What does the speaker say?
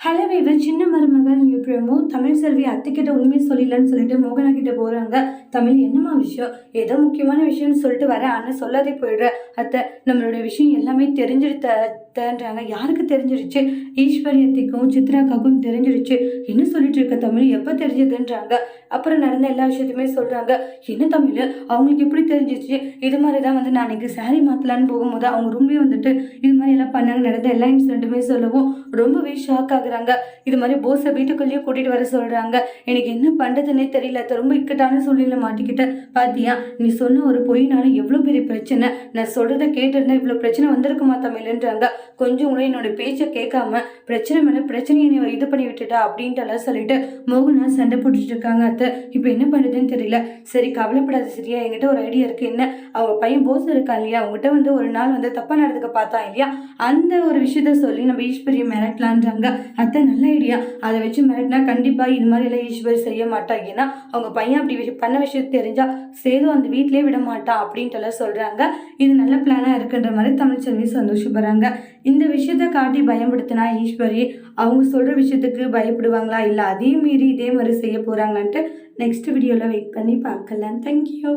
Hello viewer சின்ன மருமகள் promo Tamil செல்வி அத்தைக்கிட்ட உண்மையை சொல்லிடலன்னு சொல்லிட்டு மோகனா கிட்ட போகிறாங்க தமிழ் என்னம்மா விஷயம்? ஏதோ முக்கியமான விஷயம்னு சொல்லிட்டு வர ஆனால் சொல்லாதே போயிடுற. அத்தை நம்மளோட விஷயம் எல்லாமே தெரிஞ்சிருத்தன்றாங்க யாருக்கு தெரிஞ்சிருச்சு? ஈஸ்வரியத்திக்கும் சித்ராக்காக்கும் தெரிஞ்சிருச்சு. என்ன சொல்லிட்டு இருக்க தமிழ்? எப்போ தெரிஞ்சதுன்றாங்க. அப்புறம் நடந்த எல்லா விஷயத்தையுமே சொல்கிறாங்க என்ன தமிழ்? அவங்களுக்கு எப்படி தெரிஞ்சிச்சு இது மாதிரி தான் வந்து நான் அன்னைக்கு சாரி மாற்றலான்னு போகும்போது அவங்க ரொம்பவே வந்துட்டு இது மாதிரி எல்லாம் பண்ணாங்க நடந்த எல்லா இன்சிடென்ட்டுமே சொல்லவும் ரொம்பவே ஷாக் ஆகுறாங்க இது மாதிரி போஸை வீட்டுக்குள்ளேயே கூட்டிட்டு வர சொல்றாங்க. எனக்கு என்ன பண்றதுன்னே தெரியல. அத்தை. ரொம்ப இக்கட்டான சூழ்நிலை மாட்டிக்கிட்ட. பாத்தியா நீ சொன்ன ஒரு பொய்னால எவ்வளோ பெரிய பிரச்சனை. நான் சொல்றத கேட்டிருந்தா இவ்வளோ பிரச்சனை வந்திருக்குமா தமிழ்ன்றாங்க. கொஞ்சம் கூட என்னோட பேச்சை கேட்காம பிரச்சனை மேல பிரச்சனையை நீ இது பண்ணி விட்டுட்டா அப்படின்ட்டு எல்லாம் சொல்லிட்டு மோகனா சண்டை போட்டுட்டு இருக்காங்க அத்தை. இப்போ என்ன பண்ணுறதுன்னு தெரியல. சரி கவலைப்படாத சரியா. என்கிட்ட ஒரு ஐடியா இருக்கு. என்ன? அவங்க பையன் போஸ் இருக்கான் இல்லையா? அவங்ககிட்ட வந்து ஒரு நாள் வந்து தப்பா நடந்துக்க பார்த்தான் இல்லையா? அந்த ஒரு விஷயத்த சொல்லி நம்ம ஈஸ்வரியை மிரட்டலான்றாங்க. அத்தை நல்ல ஐடியா அதை வச்சு மிரட்டினா கண்டிப்பாக இது மாதிரி எல்லாம் ஈஸ்வரி செய்ய மாட்டா. ஏன்னா அவங்க பையன் அப்படி விஷயம் பண்ண விஷயம் தெரிஞ்சா சேது அந்த வீட்டிலே விட மாட்டான் அப்படின்ட்டு எல்லாம் சொல்கிறாங்க இது நல்ல பிளானாக இருக்குன்ற மாதிரி தமிழ்ச்செல்வி சந்தோஷப்படுறாங்க. இந்த விஷயத்த காட்டி பயன்படுத்தினா ஈஸ்வரி அவங்க சொல்கிற விஷயத்துக்கு பயப்படுவாங்களா? இல்லை அதே மீறி இதே மாதிரி செய்ய போகிறாங்களான்ட்டு நெக்ஸ்ட் வீடியோவில் வெயிட் பண்ணி பார்க்கலாம். தேங்க்யூ